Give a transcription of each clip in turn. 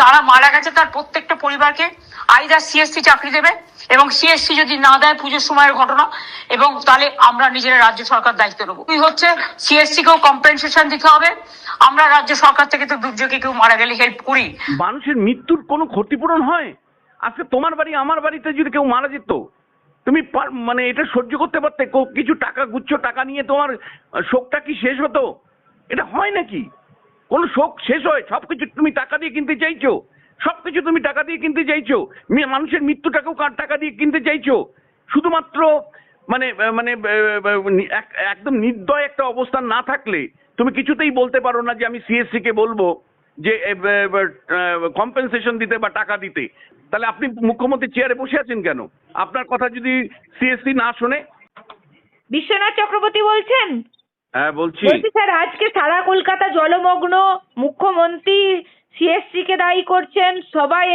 যারা মারা গেছে তার প্রত্যেকটা পরিবারকে আইদার সিএসসি চাকরি দেবে এবং সিএসসি যদি না দেয় পুজোর সময়ের ঘটনা, এবং তাহলে আমরা নিজেরা রাজ্য সরকার দায়িত্ব নেব। কি হচ্ছে সিএসসি কেও কম্পেনসেশন দিতে হবে। আমরা রাজ্য সরকার থেকে তো দুর্যোগে কেউ মারা গেলে হেল্প করি। মানুষের মৃত্যুর কোনো ক্ষতিপূরণ হয়? আজকে তোমার বাড়ি, আমার বাড়িতে যদি কেউ মারা যেত, তুমি মানে এটা সহ্য করতে পারতে? কিছু টাকা, গুচ্ছ টাকা নিয়ে তোমার শোকটা কি শেষ হতো? এটা হয় নাকি? কোন শোক শেষ হয়, সবকিছু তুমি টাকা দিয়ে কিনতে চাইছো। সবকিছু তুমি টাকা দিয়ে কিনতে চাইছো। মানুষের মৃত্যুটাকেও কার টাকা দিয়ে কিনতে চাইছো? শুধুমাত্র মানে মানে একদম নির্দয় একটা অবস্থান না থাকলে তুমি কিছুতেই বলতে পারো না যে আমি সিএসসি কে বলব যে কম্পেনসেশন দিতে বা টাকা দিতে। তাহলে আপনি মুখ্যমন্ত্রী চেয়ারে বসে আছেন কেন? আপনার কথা যদি সিএসসি না শোনে। বিশ্বনাথ চক্রবর্তী বলছেন? হ্যাঁ বলছি। বলছি স্যার আজকে সারা কলকাতা জলমগ্ন মুখ্যমন্ত্রী সিএসসি কে দায়ী করছেন সবাই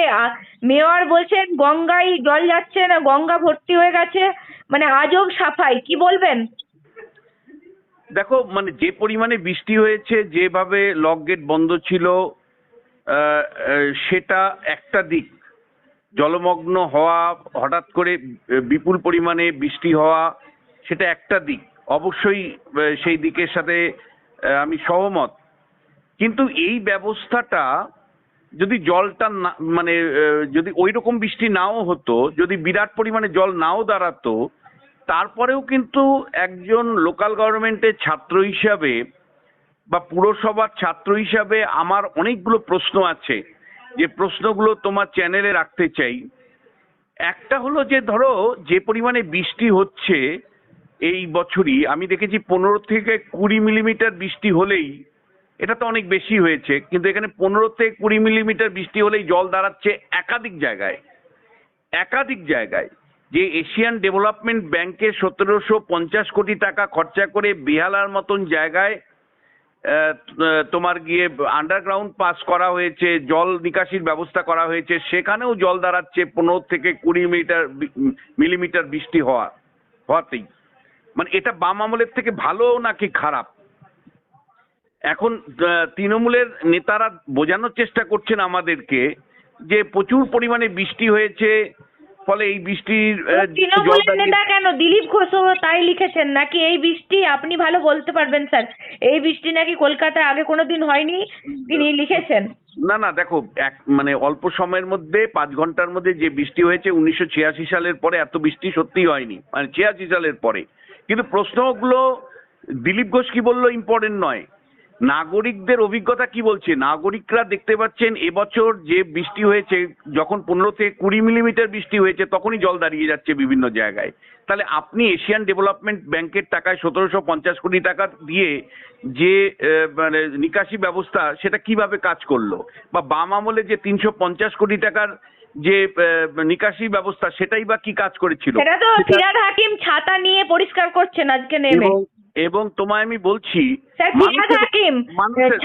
মেয়র বলছেন গঙ্গায় জল যাচ্ছে না গঙ্গা ভর্তি হয়ে গেছে মানে আজব সাফাই কি বলবেন? দেখো মানে যে পরিমাণে বৃষ্টি হয়েছে যেভাবে লক গেট বন্ধ ছিল সেটা একটা দিক। জলমগ্ন হওয়া হঠাৎ করে বিপুল পরিমাণে বৃষ্টি হওয়া সেটা একটা দিক। অবশ্যই সেই দিকের সাথে আমি সহমত। কিন্তু এই ব্যবস্থাটা যদি জলটা না মানে যদি ওই রকম বৃষ্টি নাও হতো, যদি বিরাট পরিমাণে জল নাও দাঁড়াতো, তারপরেও কিন্তু একজন লোকাল গভর্নমেন্টের ছাত্র হিসাবে বা পুরসভার ছাত্র হিসাবে আমার অনেকগুলো প্রশ্ন আছে। যে প্রশ্নগুলো তোমার চ্যানেলে রাখতে চাই। একটা হলো যে, ধরো, যে পরিমাণে বৃষ্টি হচ্ছে এই বছরই আমি দেখেছি পনেরো থেকে কুড়ি মিলিমিটার বৃষ্টি হলেই, এটা তো অনেক বেশি হয়েছে, কিন্তু এখানে পনেরো থেকে কুড়ি মিলিমিটার বৃষ্টি হলেই জল দাঁড়াচ্ছে একাধিক জায়গায়। একাধিক জায়গায়। যে এশিয়ান ডেভেলপমেন্ট ব্যাংকে সতেরোশো পঞ্চাশ কোটি টাকা খরচা করে বেহালার মতন জায়গায় তোমার গিয়ে আন্ডারগ্রাউন্ড পাস করা হয়েছে, জল নিকাশির ব্যবস্থা করা হয়েছে, সেখানেও জল দাঁড়াচ্ছে পনেরো থেকে কুড়ি মিটার মিলিমিটার বৃষ্টি হওয়া, হওয়াতেই। মানে এটা বাম আমলের থেকে ভালো নাকি খারাপ? এখন তৃণমূলের নেতারা বোঝানোর চেষ্টা করছেন আমাদেরকে যে প্রচুর পরিমাণে বৃষ্টি হয়েছে ফলে এই বৃষ্টির তৃণমূলের নেতা কেন? দিলীপ ঘোষও তাই লিখেছেন নাকি এই বৃষ্টি আপনি ভালো বলতে পারবেন স্যার। এই বৃষ্টি নাকি কলকাতায় আগে কোনোদিন হয়নি তিনি লিখেছেন। না না দেখো এক মানে অল্প সময়ের মধ্যে পাঁচ ঘণ্টার মধ্যে যে বৃষ্টি হয়েছে উনিশশো ছিয়াশি সালের পরে এত বৃষ্টি সত্যি হয়নি। মানে ছিয়াশি সালের পরে। কিন্তু প্রশ্নগুলো দিলীপ ঘোষ কি বলল ইম্পর্টেন্ট নয়। নাগরিকদের অভিজ্ঞতা কি বলছে? নাগরিকরা দেখতে পাচ্ছেন এবছর যে বৃষ্টি হয়েছে, যখন পনেরো থেকে কুড়ি মিলিমিটার বৃষ্টি হয়েছে, তখনই জল দাঁড়িয়ে যাচ্ছে বিভিন্ন জায়গায়। তাহলে আপনি এশিয়ান ডেভেলপমেন্ট ব্যাংকের টাকায় সতেরোশো পঞ্চাশ কোটি টাকা দিয়ে যে মানে নিকাশি ব্যবস্থা, সেটা কীভাবে কাজ করল? বা বাম আমলে যে তিনশো পঞ্চাশ কোটি টাকার যে নিকাশি ব্যবস্থা সেটাই বা কি কাজ করেছিল? সেটা তো ফিরাদ হাকিম ছাতা নিয়ে পরিষ্কার করছেন আজকে নেমে। এবং তোমায় আমি বলছি মানুষের-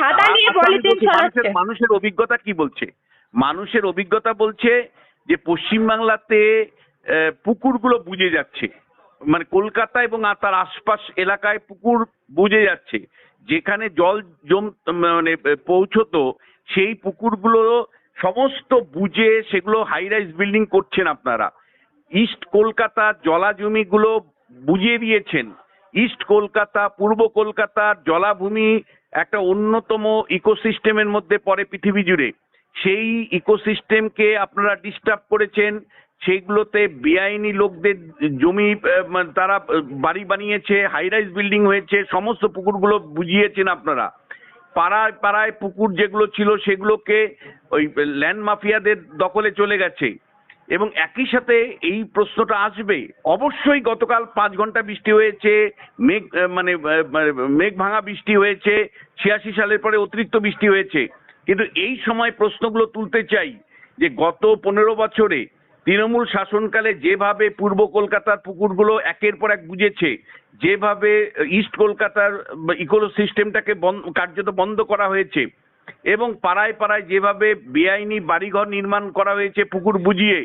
আচ্ছা, মানুষের অভিজ্ঞতা কি বলছে? মানুষের অভিজ্ঞতা বলছে যে পশ্চিমবাংলাতে পুকুরগুলো বুঝে যাচ্ছে। মানে কলকাতা এবং তার আশপাশ এলাকায় পুকুর বুঝে যাচ্ছে। যেখানে জল জম মানে পৌঁছতো সেই পুকুরগুলো সমস্ত বুঝে সেগুলো হাই রাইজ বিল্ডিং করছেন আপনারা। ইস্ট কলকাতার জলাজমিগুলো বুঝিয়ে দিয়েছেন। ইস্ট কলকাতা পূর্ব কলকাতার জলাভূমি একটা অন্যতম ইকোসিস্টেমের মধ্যে পড়ে পৃথিবী জুড়ে। সেই ইকোসিস্টেমকে আপনারা ডিস্টার্ব করেছেন। সেইগুলোতে বেআইনি লোকদের জমি মানে তারা বাড়ি বানিয়েছে হাই রাইজ বিল্ডিং হয়েছে, সমস্ত পুকুরগুলো বুঝিয়েছেন আপনারা। পাড়ায় পাড়ায় পুকুর যেগুলো ছিল সেগুলোকে ওই ল্যান্ড মাফিয়াদের দখলে চলে গেছে। এবং একই সাথে এই প্রশ্নটা আসবে। অবশ্যই গতকাল পাঁচ ঘণ্টা বৃষ্টি হয়েছে, মেঘ মানে মানে মেঘ ভাঙা বৃষ্টি হয়েছে, ছিয়াশি সালের পরে অতিরিক্ত বৃষ্টি হয়েছে। কিন্তু এই সময় প্রশ্নগুলো তুলতে চাই যে গত পনেরো বছরে তৃণমূল শাসনকালে যেভাবে পূর্ব কলকাতার পুকুরগুলো একের পর এক বুঝেছে, যেভাবে ইস্ট কলকাতার ইকোলো সিস্টেমটাকে কার্যত বন্ধ করা হয়েছে এবং পাড়ায় পাড়ায় যেভাবে বেআইনি বাড়িঘর নির্মাণ করা হয়েছে পুকুর বুঝিয়ে,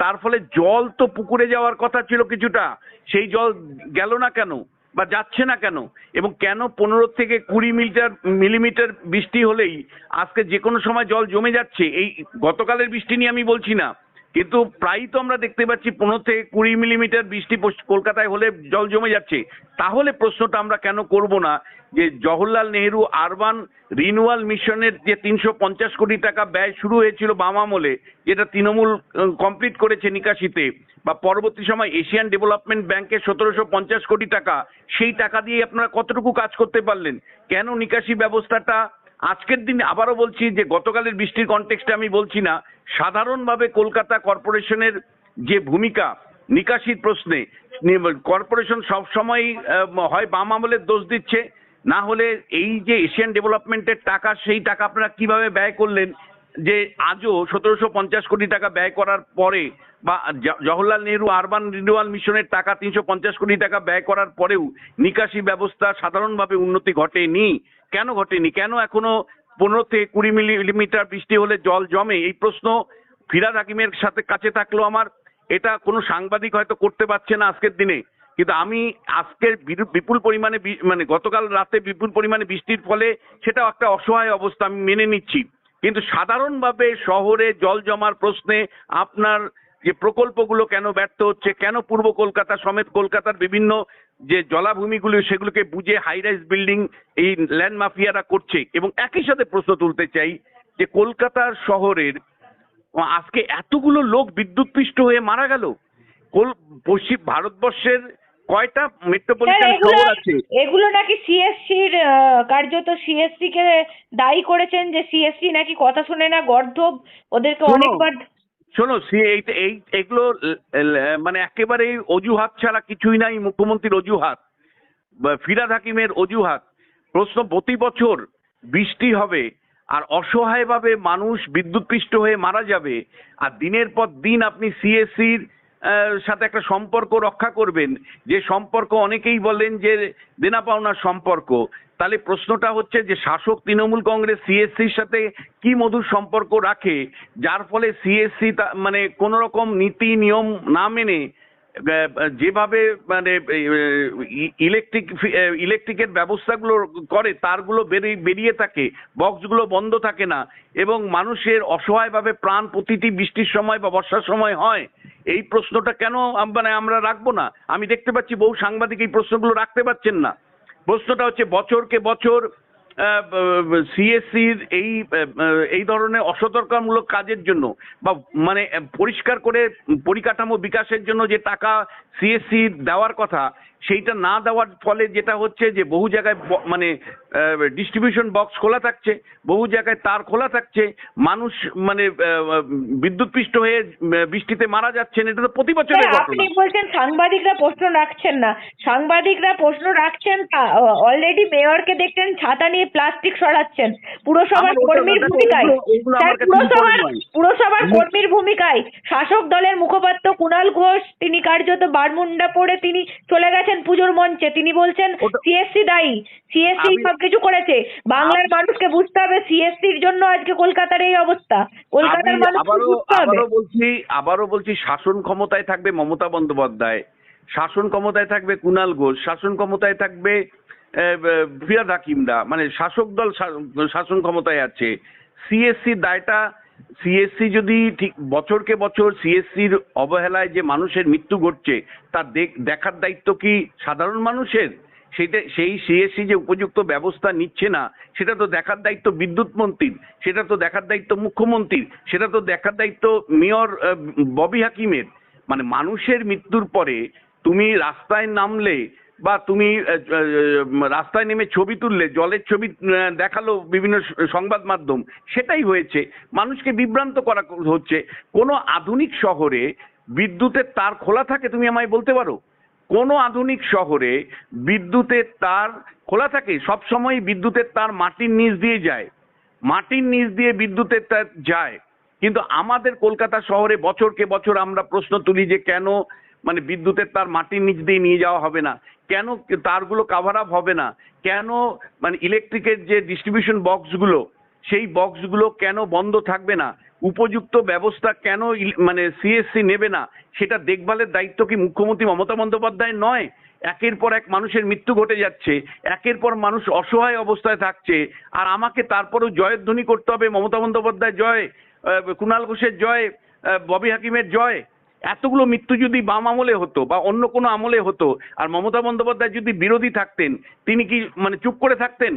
তার ফলে জল তো পুকুরে যাওয়ার কথা ছিল কিছুটা, সেই জল গেল না কেন বা যাচ্ছে না কেন? এবং কেন পনেরো থেকে কুড়ি মিটার, মিলিমিটার বৃষ্টি হলেই আজকে যে কোনো সময় জল জমে যাচ্ছে? এই গতকালের বৃষ্টি নিয়ে আমি বলছি না। কিন্তু প্রায়ই তো আমরা দেখতে পাচ্ছি পনেরো থেকে কুড়ি মিলিমিটার বৃষ্টি কলকাতায় হলে জল জমে যাচ্ছে। তাহলে প্রশ্নটা আমরা কেন করব না যে জওহরলাল নেহেরু আরবান রিনুয়াল মিশনের যে তিনশো পঞ্চাশ কোটি টাকা ব্যয় শুরু হয়েছিল বাম আমলে, যেটা তৃণমূল কমপ্লিট করেছে নিকাশিতে, বা পরবর্তী সময় এশিয়ান ডেভেলপমেন্ট ব্যাংকের সতেরোশো পঞ্চাশ কোটি টাকা, সেই টাকা দিয়ে আপনারা কতটুকু কাজ করতে পারলেন? কেন নিকাশি ব্যবস্থাটা? আজকের দিনে আবারও বলছি যে গতকালের বৃষ্টির কনটেক্সটে আমি বলছি না সাধারণভাবে কলকাতা কর্পোরেশনের যে ভূমিকা, নিকাশির প্রশ্নে কর্পোরেশন সবসময় হয় বাম আমলের দোষ দিচ্ছে। না হলে এই যে এশিয়ান ডেভেলপমেন্টের টাকা, সেই টাকা আপনারা কীভাবে ব্যয় করলেন? যে আজও সতেরোশো পঞ্চাশ কোটি টাকা ব্যয় করার পরে, বা জওহরলাল নেহরু আরবান রিনিউয়াল মিশনের টাকা তিনশো পঞ্চাশ কোটি টাকা ব্যয় করার পরেও নিকাশি ব্যবস্থা সাধারণভাবে উন্নতি ঘটেনি। কেন ঘটেনি? কেন এখনও পনেরো থেকে কুড়ি মিলিমিটার বৃষ্টি হলে জল জমে। এই প্রশ্ন ফিরাদ হাকিমের সাথে কাছে থাকল আমার। এটা কোনো সাংবাদিক হয়তো করতে পারছে না আজকের দিনে। কিন্তু আমি আজকের বিপুল পরিমাণে মানে গতকাল রাতে বিপুল পরিমাণে বৃষ্টির ফলে সেটা একটা অসহায় অবস্থা আমি মেনে নিচ্ছি। কিন্তু সাধারণভাবে শহরে জল জমার প্রশ্নে আপনার যে প্রকল্পগুলো কেন ব্যর্থ হচ্ছে কেন পূর্ব কলকাতা সমেত কলকাতার বিভিন্ন যে জলাভূমিগুলো সেগুলোকে বুঝে হাই রাইজ বিল্ডিং এই ল্যান্ড মাফিয়ারা করছে এবং একই সাথে প্রশ্ন তুলতে চাই যে কলকাতার শহরের আজকে এতগুলো লোক বিদ্যুৎপৃষ্ট হয়ে মারা গেল? পশ্চিম ভারতবর্ষের কয়টা মেট্রোপলিটন শহর আছে? এগুলো নাকি সিএসসির কার্যত সিএসসি কে দায়ী করেছেন যে সিএসসি নাকি কথা শুনে না গর্ধব ওদেরকে অনেকবার শোনো, সে এই এগুলো মানে একেবারে অজুহাত ছাড়া কিছুই নাই, মুখ্যমন্ত্রীর অজুহাত। ফিরাদ হাকিমের অজুহাত। প্রশ্ন, প্রতি বছর বৃষ্টি হবে, আর অসহায়ভাবে মানুষ বিদ্যুৎপৃষ্ট হয়ে মারা যাবে, আর দিনের পর দিন আপনি সিএসসির সাথে একটা সম্পর্ক রক্ষা করবেন। যে সম্পর্ক অনেকেই বলেন যে দেনা পাওনার সম্পর্ক তাহলে প্রশ্নটা হচ্ছে যে শাসক তৃণমূল কংগ্রেস সিএসসির সাথে কি মধুর সম্পর্ক রাখে? যার ফলে সিএসসি মানে কোন রকম নীতি, নিয়ম না মেনে যেভাবে মানে ইলেকট্রিক ইলেকট্রিকের ব্যবস্থাগুলো করে, তারগুলো বেরিয়ে বেরিয়ে থাকে, বক্সগুলো বন্ধ থাকে না এবং মানুষের অসহায়ভাবে প্রাণ প্রতিটি বৃষ্টির সময় বা বর্ষার সময় হয়। এই প্রশ্নটা কেন মানে আমরা রাখব না? আমি দেখতে পাচ্ছি বহু সাংবাদিক এই প্রশ্নগুলো রাখতে পারছেন না। প্রশ্নটা হচ্ছে, বছরকে বছর সিএসসির এই এই ধরনের অসতর্কতামূলক কাজের জন্য বা মানে পরিষ্কার করে পরিকাঠামো বিকাশের জন্য যে টাকা সিএসসি দেওয়ার কথা সেইটা না দেওয়ার ফলে যেটা হচ্ছে যে বহু জায়গায় মানে ডিস্ট্রিবিউশন বক্স খোলা থাকছে বহু জায়গায় তার খোলা থাকছে মানুষ মানে আহ, বিদ্যুৎপৃষ্ট হয়ে বৃষ্টিতে মারা যাচ্ছেন এটা তো প্রতি স্যার, ঘটনা। আপনি বলছেন সাংবাদিকরা প্রশ্ন রাখছেন না। সাংবাদিকরা প্রশ্ন রাখছেন অলরেডি মেয়রকে দেখছেন ছাতা নিয়ে প্লাস্টিক সরাচ্ছেন। পুরসভার কর্মীর ভূমিকায়। পুরসভার পুরসভার কর্মীর ভূমিকায় শাসক দলের মুখপাত্র কুণাল ঘোষ তিনি কার্যত বারমুন্ডা পড়ে তিনি চলে গেছেন। পুজোর মঞ্চে। তিনি বলছেন সিএসসি দায়ী। সিএসসি সবকিছু করেছে। বাংলার মানুষকে বুঝতে হবে সিএসসির জন্য আজকে কলকাতার এই অবস্থা। কলকাতার আমি মানুষকে আবারও বলছি আবারও বলছি শাসন ক্ষমতায় থাকবে মমতা বন্দ্যোপাধ্যায়। শাসন ক্ষমতায় থাকবে কুণাল ঘোষ। শাসন ক্ষমতায় থাকবে ফিরাদ হাকিমরা। মানে শাসক দল শাসন ক্ষমতায় আছে। সিএসসি দায়টা সিএসসি যদি ঠিক বছরকে বছর সিএসসির অবহেলায় যে মানুষের মৃত্যু ঘটছে তা দেখার দায়িত্ব কি সাধারণ মানুষের? সেটা, সেই সিএসসি যে উপযুক্ত ব্যবস্থা নিচ্ছে না, সেটা তো দেখার দায়িত্ব বিদ্যুৎ মন্ত্রীর, সেটা তো দেখার দায়িত্ব মুখ্যমন্ত্রীর, সেটা তো দেখার দায়িত্ব মেয়র ববি হাকিমের। মানে মানুষের মৃত্যুর পরে তুমি রাস্তায় নামলে বা তুমি রাস্তায় নেমে ছবি তুললে, জলের ছবি দেখাল বিভিন্ন সংবাদ মাধ্যম, সেটাই হয়েছে। মানুষকে বিভ্রান্ত করা হচ্ছে। কোনো আধুনিক শহরে বিদ্যুতের তার খোলা থাকে, তুমি আমায় বলতে পারো? কোনো আধুনিক শহরে বিদ্যুতের তার খোলা থাকে, সব সময় বিদ্যুতের তার মাটির নিচ দিয়ে যায়। মাটির নিচ দিয়ে বিদ্যুতের তার যায়। কিন্তু আমাদের কলকাতা শহরে বছরকে বছর আমরা প্রশ্ন তুলি যে কেন মানে বিদ্যুতের তার মাটির নিচ দিয়ে নিয়ে যাওয়া হবে না। কেন তারগুলো কাভার আপ হবে না? কেন মানে ইলেকট্রিকের যে ডিস্ট্রিবিউশন বক্সগুলো সেই বক্সগুলো কেন বন্ধ থাকবে না? উপযুক্ত ব্যবস্থা কেন মানে সিএসসি নেবে না? সেটা দেখভালের দায়িত্ব কি মুখ্যমন্ত্রী মমতা বন্দ্যোপাধ্যায় নয়? একের পর এক মানুষের মৃত্যু ঘটে যাচ্ছে, একের পর মানুষ অসহায় অবস্থায় থাকছে, আর আমাকে তারপরেও জয়ধ্বনি করতে হবে মমতা বন্দ্যোপাধ্যায় জয় কুণাল ঘোষের জয় ববি হাকিমের জয়। এতগুলো মৃত্যু যদি বাম আমলে হতো বা অন্য কোনো আমলে হতো, আর মমতা বন্দ্যোপাধ্যায় যদি বিরোধী থাকতেন, তিনি কি মানে চুপ করে থাকতেন?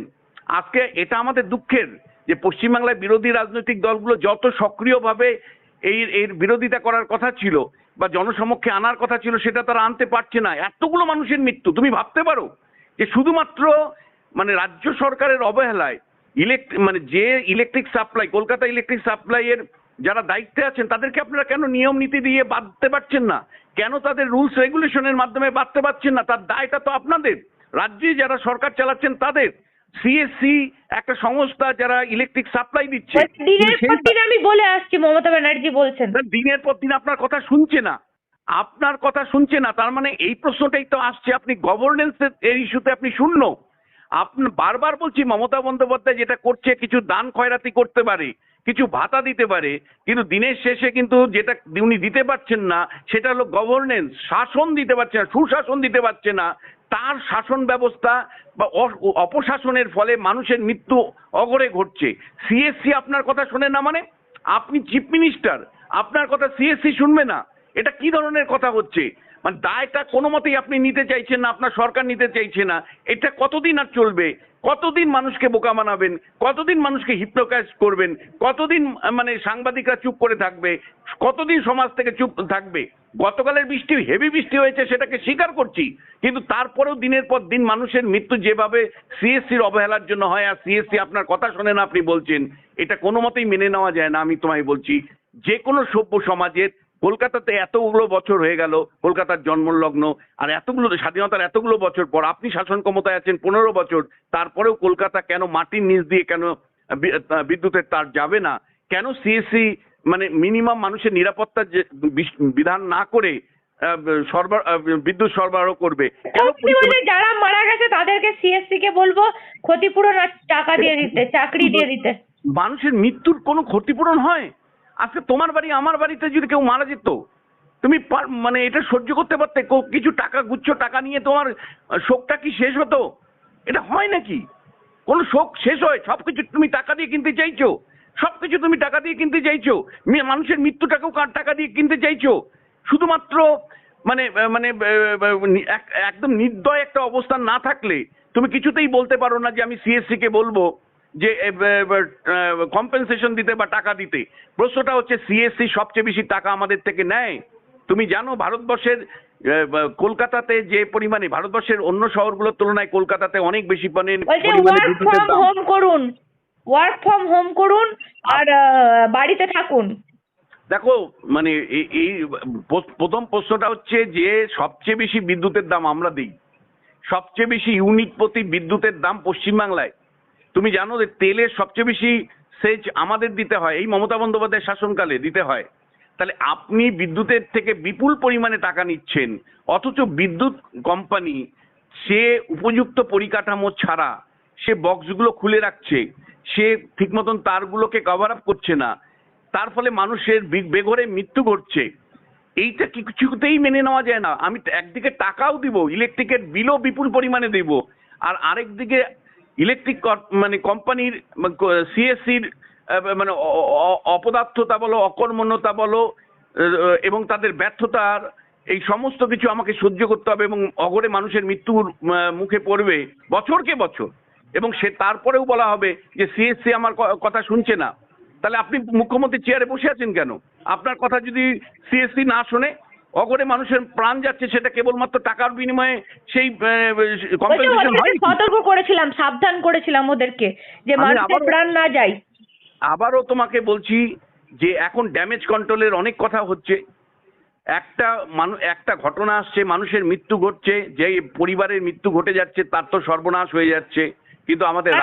আজকে এটা আমাদের দুঃখের যে পশ্চিমবাংলায় বিরোধী রাজনৈতিক দলগুলো যত সক্রিয়ভাবে এই, এর বিরোধিতা করার কথা ছিল বা জনসমক্ষে আনার কথা ছিল, সেটা তারা আনতে পারছে না। এতগুলো মানুষের মৃত্যু, তুমি ভাবতে পারো যে শুধুমাত্র মানে রাজ্য সরকারের অবহেলায় ইলেকট্র মানে যে ইলেকট্রিক সাপ্লাই, কলকাতা ইলেকট্রিক সাপ্লাইয়ের যারা দায়িত্বে আছেন তাদেরকে আপনারা কেন নিয়ম নীতি দিয়ে বাঁধতে পারছেন না? কেন তাদের রুলস রেগুলেশনের মাধ্যমে বাঁধতে পারছেন না? তার দায়টা তো আপনাদের। রাজ্যে যারা সরকার চালাচ্ছেন তাদের। সিএসসি একটা সংস্থা যারা ইলেকট্রিক সাপ্লাই দিচ্ছে দিনের পর দিন আমি বলে আসছি মমতা ব্যানার্জি বলছেন। দিনের পর দিন আপনার কথা শুনছে না। আপনার কথা শুনছে না তার মানে এই প্রশ্নটাই তো আসছে। আপনি গভর্নেন্সের এই ইস্যুতে আপনি শূন্য। আপনি বারবার বলছি মমতা বন্দ্যোপাধ্যায় যেটা করছে কিছু দান খয়রাতি করতে পারে। কিছু ভাতা দিতে পারে, কিন্তু দিনের শেষে কিন্তু যেটা উনি দিতে পারছেন না, সেটা হলো গভর্নেন্স শাসন দিতে পারছে না, সুশাসন দিতে পারছে না, তার শাসন ব্যবস্থা বা অপশাসনের ফলে মানুষের মৃত্যু অগরে ঘটছে। সিএসসি আপনার কথা শোনে না মানে? আপনি চিফ মিনিস্টার আপনার কথা সিএসসি শুনবে না। এটা কি ধরনের কথা হচ্ছে? মানে দায়টা কোনো মতেই আপনি নিতে চাইছেন না, আপনার সরকার নিতে চাইছে না। এটা কতদিন আর চলবে? কতদিন মানুষকে বোকা বানাবেন? কতদিন মানুষকে হিপ্নোকাইজ করবেন? কতদিন মানে সাংবাদিকরা চুপ করে থাকবে? কতদিন সমাজ থেকে চুপ থাকবে? গতকালের বৃষ্টি হেভি বৃষ্টি হয়েছে, সেটাকে স্বীকার করছি। কিন্তু তারপরেও দিনের পর দিন মানুষের মৃত্যু যেভাবে সিএসসির অবহেলার জন্য হয়, আর সিএসসি আপনার কথা শোনে না আপনি বলছেন, এটা কোনো মতেই মেনে নেওয়া যায় না, আমি তোমায় বলছি। যে কোনো সভ্য সমাজের কলকাতাতে এতগুলো বছর হয়ে গেল কলকাতার জন্মলগ্ন আর এতগুলো স্বাধীনতার এতগুলো বছর পর আপনি শাসন ক্ষমতায় আছেন পনেরো বছর তারপরেও কলকাতা কেন মাটির নিচ দিয়ে কেন বিদ্যুতের তার যাবে না? কেন সিএসসি মানে মিনিমাম মানুষের নিরাপত্তার যে বিধান না করে বিদ্যুৎ সরবরাহ করবে? যারা মারা গেছে তাদেরকে সিএসসি কে বলব ক্ষতিপূরণ আর টাকা দিয়ে দিতে চাকরি দিয়ে দিতে। মানুষের মৃত্যুর কোনো ক্ষতিপূরণ হয়? আজকে তোমার বাড়ি, আমার বাড়িতে যদি কেউ মারা যেত, তুমি মানে এটা সহ্য করতে পারতে কিছু টাকা, গুচ্ছ টাকা নিয়ে তোমার শোকটা কি শেষ হতো? এটা হয় নাকি? কোন শোক শেষ হয়? সবকিছু তুমি টাকা দিয়ে কিনতে চাইছো? সবকিছু তুমি টাকা দিয়ে কিনতে চাইছো? মানুষের মৃত্যুটাকেও কার টাকা দিয়ে কিনতে চাইছো? শুধুমাত্র মানে মানে একদম নির্দয় একটা অবস্থান না থাকলে, তুমি কিছুতেই বলতে পারো না যে আমি সিএসসি কে বলব। যে কম্পেনসেশন দিতে বা টাকা দিতে। প্রশ্নটা হচ্ছে সিএসসি সবচেয়ে বেশি টাকা আমাদের থেকে নেয়? তুমি জানো ভারতবর্ষের কলকাতাতে যে পরিমাণে ভারতবর্ষের অন্য শহরগুলোর তুলনায় কলকাতাতে অনেক বেশি। হোম করুন। ওয়ার্ক ফ্রম হোম করুন আর বাড়িতে থাকুন। দেখো মানে এই- এই প্রথম প্রশ্নটা হচ্ছে যে সবচেয়ে বেশি বিদ্যুতের দাম আমরা দিই। সবচেয়ে বেশি ইউনিট প্রতি বিদ্যুতের দাম পশ্চিমবাংলায়। তুমি জানো যে তেলের সবচেয়ে বেশি সেচ আমাদের দিতে হয়, এই মমতা বন্দ্যোপাধ্যায় শাসনকালে দিতে হয়। তাহলে আপনি বিদ্যুতের থেকে বিপুল পরিমাণে টাকা নিচ্ছেন, অথচ বিদ্যুৎ কোম্পানি সে উপযুক্ত পরিকাঠামো ছাড়া সে বক্সগুলো খুলে রাখছে, সে ঠিক মতন তারগুলোকে কভার আপ করছে না, তার ফলে মানুষের বেঘরে মৃত্যু ঘটছে। এইটা কিছুতেই মেনে নেওয়া যায় না। আমি একদিকে টাকাও দিব ইলেকট্রিকের বিলও বিপুল পরিমাণে দেব, আর আরেকদিকে ইলেকট্রিক মানে কোম্পানির সিএসসির মানে অ- অপদার্থতা বলো, অকর্মণ্যতা বলো এবং তাদের ব্যর্থতার এই সমস্ত কিছু আমাকে সহ্য করতে হবে এবং অগরে মানুষের মৃত্যুর মুখে পড়বে বছরকে বছর। এবং সে তারপরেও বলা হবে যে সিএসসি আমার কথা শুনছে না। তাহলে আপনি মুখ্যমন্ত্রী চেয়ারে বসে আছেন কেন? আপনার কথা যদি সিএসসি না শোনে অগরে মানুষের প্রাণ যাচ্ছে সেটা কেবলমাত্র টাকার বিনিময়ে সেই কম্পেনসেশন হয়? সতর্ক করেছিলাম সাবধান করেছিলাম ওদেরকে যে মানুষের প্রাণ না যায়। আবারও তোমাকে বলছি যে এখন ড্যামেজ কন্ট্রোলের অনেক কথা হচ্ছে। একটা মানু একটা ঘটনা আসছে মানুষের মৃত্যু ঘটছে যে পরিবারের মৃত্যু ঘটে যাচ্ছে তার তো সর্বনাশ হয়ে যাচ্ছে। কিন্তু আমাদের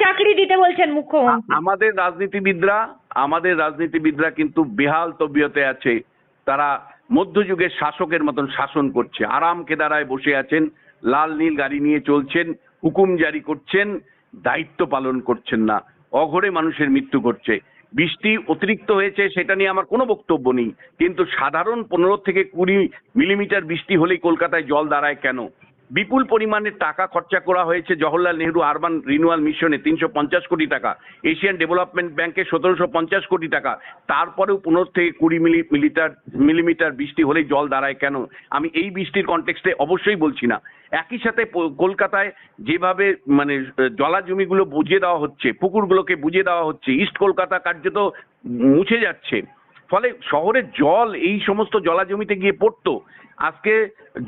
চাকরি দিতে বলছেন মুখ্যমন্ত্রী। আমাদের রাজনীতিবিদরা আমাদের রাজনীতিবিদরা কিন্তু বেহাল তবিয়তে আছে। তারা মধ্যযুগের শাসকের মতন শাসন করছে। আরাম কেদারায় বসে আছেন, লাল নীল গাড়ি নিয়ে চলছেন, হুকুম জারি করছেন, দায়িত্ব পালন করছেন না। অঘরে মানুষের মৃত্যু ঘটছে। বৃষ্টি অতিরিক্ত হয়েছে, সেটা নিয়ে আমার কোনো বক্তব্য নেই। কিন্তু সাধারণ পনেরো থেকে কুড়ি মিলিমিটার বৃষ্টি হলেই কলকাতায় জল দাঁড়ায় কেন? বিপুল পরিমাণে টাকা খরচা করা হয়েছে জওহরলাল নেহরু আরবান রিনুয়াল মিশনে তিনশো পঞ্চাশ কোটি টাকা, এশিয়ান ডেভেলপমেন্ট ব্যাংকে সতেরোশো পঞ্চাশ কোটি টাকা। তারপরেও পনেরো থেকে কুড়ি মিলি, মিলিটার, মিলিমিটার বৃষ্টি হলেই জল দাঁড়ায় কেন? আমি এই বৃষ্টির কনটেক্সটে অবশ্যই বলছি না। একই সাথে কলকাতায় যেভাবে মানে জলাজমিগুলো বুঝিয়ে দেওয়া হচ্ছে, পুকুরগুলোকে বুঝিয়ে দেওয়া হচ্ছে, ইস্ট কলকাতা কার্যত মুছে যাচ্ছে, ফলে শহরের জল এই সমস্ত জলাজমিতে গিয়ে পড়তো। আজকে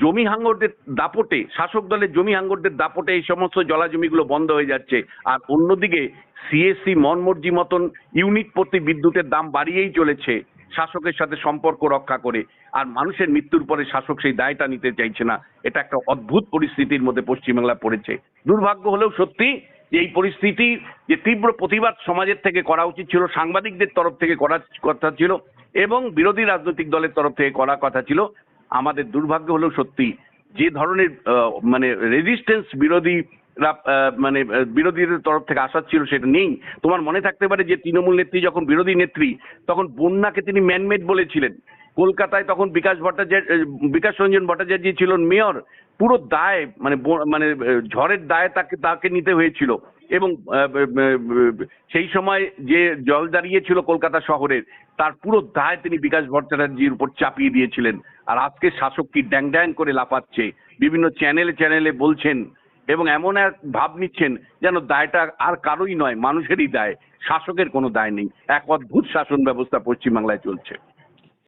জমি হাঙ্গরদের দাপটে, শাসক দলের জমি হাঙ্গরদের দাপটে এই সমস্ত জলাজমিগুলো বন্ধ হয়ে যাচ্ছে। আর অন্যদিকে সিএসসি মনমর্জি মতন ইউনিট প্রতি বিদ্যুতের দাম বাড়িয়েই চলেছে শাসকের সাথে সম্পর্ক রক্ষা করে। আর মানুষের মৃত্যুর পরে শাসক সেই দায়টা নিতে চাইছে না। এটা একটা অদ্ভুত পরিস্থিতির মধ্যে পশ্চিমবাংলা পড়েছে। দুর্ভাগ্য হলেও সত্যি যে এই পরিস্থিতি, যে তীব্র প্রতিবাদ সমাজের থেকে করা উচিত ছিল, সাংবাদিকদের তরফ থেকে করার কথা ছিল এবং বিরোধী রাজনৈতিক দলের তরফ থেকে করার কথা ছিল আমাদের দুর্ভাগ্য হলেও সত্যি যে ধরনের মানে রেজিস্ট্যান্স বিরোধীরা আহ, মানে বিরোধীদের তরফ থেকে আসার ছিল সেটা নেই। তোমার মনে থাকতে পারে যে তৃণমূল নেত্রী যখন বিরোধী নেত্রী তখন বন্যাকে তিনি ম্যানমেড বলেছিলেন। কলকাতায় তখন বিকাশ ভট্টাচার্য বিকাশ রঞ্জন ভট্টাচার্য ছিলেন মেয়র পুরো দায় মানে মানে ঝড়ের দায় তাকে তাকে নিতে হয়েছিল। এবং সেই সময় যে জল দাঁড়িয়েছিল কলকাতা শহরের তার পুরো দায় তিনি বিকাশ ভট্টাচার্যের উপর চাপিয়ে দিয়েছিলেন। আর আজকে শাসক কি ড্যাং ড্যাং করে লাফাচ্ছে, বিভিন্ন চ্যানেলে চ্যানেলে বলছেন এবং এমন এক ভাব নিচ্ছেন যেন দায়টা আর কারোই নয়, মানুষেরই দায়, শাসকের কোনো দায় নেই। এক অদ্ভুত শাসন ব্যবস্থা পশ্চিমবাংলায় চলছে।